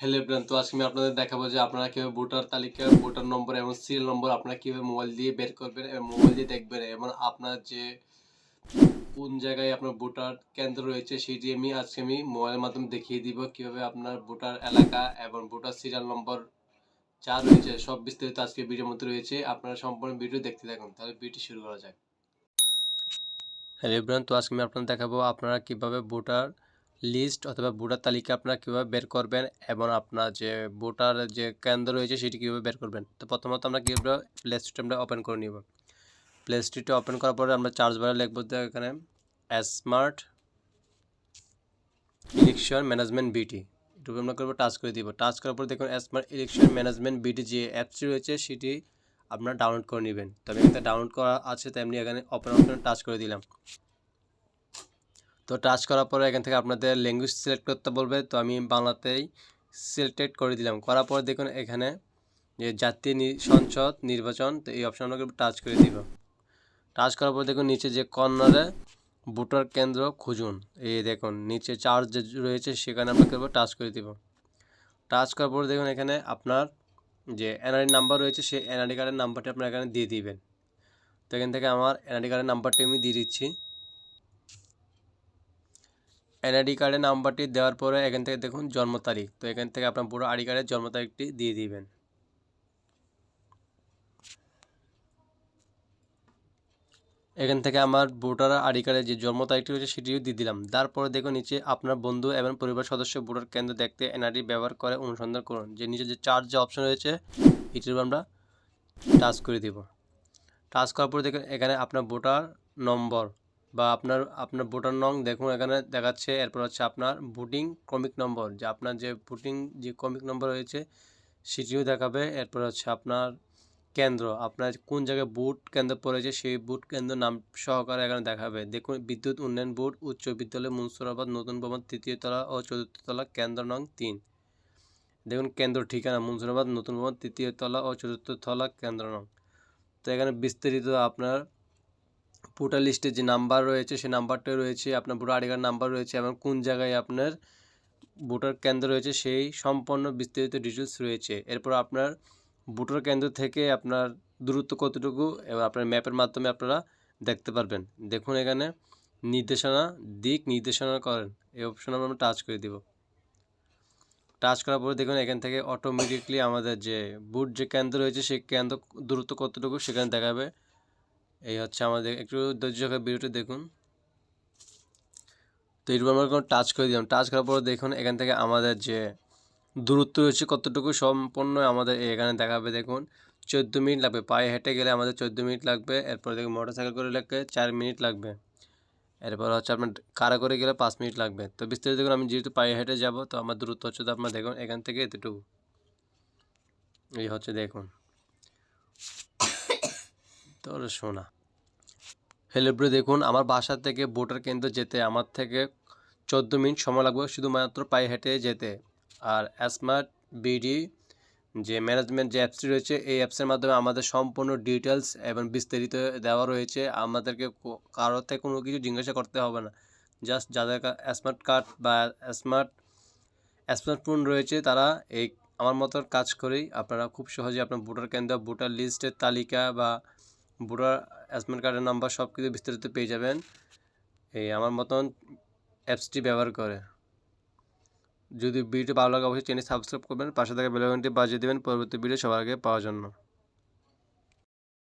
Hello everyone তো আজকে আমি আপনাদের দেখাবো যে আপনারা কীভাবে ভোটার তালিকা, ভোটার নম্বর এবং সিরিয়াল নম্বর আপনারা কীভাবে মোবাইল দিয়ে বের করবেন এবং মোবাইল দিয়ে দেখবেন এবং আপনার যে কোন জায়গায় আপনার ভোটার কেন্দ্র রয়েছে সেটি আমি আজকে আমি মোবাইলের মাধ্যমে দেখিয়ে দিব কীভাবে আপনার ভোটার এলাকা এবং ভোটার সিরিয়াল নম্বর যা রয়েছে সব বিস্তারিত আজকে ভিডিওর মধ্যে রয়েছে। আপনারা সম্পূর্ণ ভিডিও দেখতে থাকুন, তাহলে ভিডিও শুরু করা যাক। হ্যালো এভরিওয়ান তো আজকে আমি আপনাদের দেখাবো আপনারা কীভাবে ভোটার লিস্ট অথবা ভোটার তালিকা আপনারা কীভাবে বের করবেন এবং আপনার যে ভোটার যে কেন্দ্র রয়েছে সেটি কীভাবে বের করবেন? তো প্রথমত আমরা কীভাবে প্লে স্টোরটা ওপেন করে নিব। প্লে স্টোরটা ওপেন করার পরে আমরা চার্জ বারে লিখব এখানে স্মার্ট ইলেকশন ম্যানেজমেন্ট বিটি এটুকু আমরা করব টাচ করে দিব। টাচ করার পর দেখুন স্মার্ট ইলেকশন ম্যানেজমেন্ট বিটি যে অ্যাপসটি রয়েছে সেটি আপনারা ডাউনলোড করে নেবেন। তবে এখানে ডাউনলোড করা আছে, তেমনি এখানে ওপেন অপশন টাচ করে দিলাম। তো টাচ করার পরে এখান থেকে আপনাদের ল্যাঙ্গুয়েজ সিলেক্ট করতে বলবে। তো আমি বাংলাতেই সিলেক্টেড করে দিলাম। করার পরে দেখুন এখানে যে জাতীয় সংসদ নির্বাচন, তো এই অপশন আমরা টাচ করে দিব। টাচ করার পর দেখুন নিচে যে কর্নারে ভোটার কেন্দ্র খুঁজুন। এই দেখুন নিচে চার্জ যে রয়েছে সেখানে আমরা করব টাচ করে দিব। টাচ করার পর দেখুন এখানে আপনার যে এনআরডি নাম্বার রয়েছে, সেই এনআরডি কার্ডের নাম্বারটি আপনার এখানে দিয়ে দিবেন। তো এখান থেকে আমার এনআরডি কার্ডের নাম্বারটি আমি দিয়ে দিচ্ছি। এনআইডি কার্ডের নাম্বারটি দেওয়ার পরে এখান থেকে দেখুন জন্ম তারিখ। তো এখান থেকে আপনার পুরো আইডি কার্ডের জন্ম তারিখটি দিয়ে দিবেন। এখান থেকে আমার ভোটার আইডি কার্ডের যে জন্ম তারিখটি রয়েছে সেটিও দিয়ে দিলাম। তারপরে দেখুন নিচে আপনার বন্ধু এবং পরিবার সদস্য ভোটার কেন্দ্র দেখতে এনআইডি ব্যবহার করে অনুসন্ধান করুন। যে নিচে যে চার্জ যে অপশন রয়েছে, এটির আমরা টাচ করে দিব। টাচ করার পরে দেখুন এখানে আপনার ভোটার নম্বর বা আপনার আপনার ভোটার নং দেখুন এখানে দেখাচ্ছে, এরপর হচ্ছে আপনার ভোটিং ক্রমিক নম্বর, যে আপনার যে ভোটিং, যে ক্রমিক নম্বর রয়েছে সেটিও দেখাবে, এরপর হচ্ছে আপনার কেন্দ্র, আপনার কোন জায়গায় বুট কেন্দ্র পড়েছে সেই বুট কেন্দ্র নাম সহকারে এখানে দেখাবে। দেখুন, বিদ্যুৎ উন্নয়ন বোর্ড, উচ্চ বিদ্যালয়, মুন্সুরাবাদ, নতুন ভবন, তৃতীয় তলা ও চতুর্থ তলা, কেন্দ্র নং তিন। দেখুন, কেন্দ্র ঠিকানা, মুন্সুরাবাদ, নতুন ভবন, তৃতীয় তলা ও চতুর্থ তলা, কেন্দ্র নং। তো এখানে বিস্তারিত আপনার ভোটার লিস্টে যে নাম্বার রয়েছে সেই নাম্বারটা রয়েছে আপনার ভোটার আইডি কার্ড নাম্বার রয়েছে এবং কোন জায়গায় আপনার ভোটার কেন্দ্র রয়েছে, সেই সম্পূর্ণ বিস্তারিত ডিটেলস রয়েছে। এরপর আপনার ভোটার কেন্দ্র থেকে আপনার দূরত্ব কতটুকু এবং আপনার ম্যাপের মাধ্যমে আপনারা দেখতে পারবেন। দেখুন এখানে, নির্দেশনা, দিক নির্দেশনা করেন। এই অপশন আমরা টাচ করে দিব। টাচ করার পরে দেখুন এখান থেকে অটোমেটিকলি আমাদের যে বুট যে কেন্দ্র রয়েছে, সেই কেন্দ্র দূরত্ব কতটুকু সেখানে দেখাবে। এই হচ্ছে আমাদের, একটু ধৈর্য সহকারে ভিডিওটি দেখুন। তো এরপর আমরা কোনো টাচ করে দিলাম। টাচ করার পর দেখুন, এখান থেকে আমাদের যে দূরত্ব রয়েছে কতটুকু সম্পূর্ণ আমাদের এখানে দেখাবে দেখুন। চোদ্দ মিনিট লাগবে। পায়ে হেঁটে গেলে আমাদের চোদ্দ মিনিট লাগবে। এরপর দেখুন মোটর সাইকেল করে লাগবে চার মিনিট লাগবে। এরপর হচ্ছে আপনার কারা করে গেলে পাঁচ মিনিট লাগবে। তো বিস্তারিত দেখুন, আমি যেহেতু পায়ে হেঁটে যাব, তো আমার দূরত্ব হচ্ছে তো আপনার দেখুন, এখান থেকে এতটুকু। এই হচ্ছে দেখুন। তোর শোনা। হ্যালো ব্রো দেখুন, আমার বাসা থেকে ভোটার কেন্দ্র যেতে আমার থেকে চোদ্দ মিনিট সময় লাগবে শুধুমাত্র পায়ে হেঁটে যেতে। আর স্মার্ট বিডি যে ম্যানেজমেন্ট যে অ্যাপসটি রয়েছে, এই অ্যাপসের মাধ্যমে আমাদের সম্পূর্ণ ডিটেলস এবং বিস্তারিত দেওয়া রয়েছে। আমাদেরকে কো- কারও থেকে কোনো কিছু জিজ্ঞাসা করতে হবে না। জাস্ট যাদের স্মার্ট কার্ড বা স্মার্ট স্মার্টফোন রয়েছে, তারা এই, আমার মতো কাজ করেই আপনারা খুব সহজে আপনার ভোটার কেন্দ্র, ভোটার লিস্টের তালিকা বা ভোটার স্মার্ট কার্ডের নাম্বার সব কিছু বিস্তারিত পেয়ে যাবেন। এই আমার মতন অ্যাপসটি ব্যবহার করে। যদি ভিডিওটি ভালো লাগে, অবশ্যই চ্যানেল সাবস্ক্রাইব করবেন, পাশে থাকা বেল বাজিয়ে দেবেন। পরবর্তী ভিডিও সবার আগে পাওয়ার জন্য।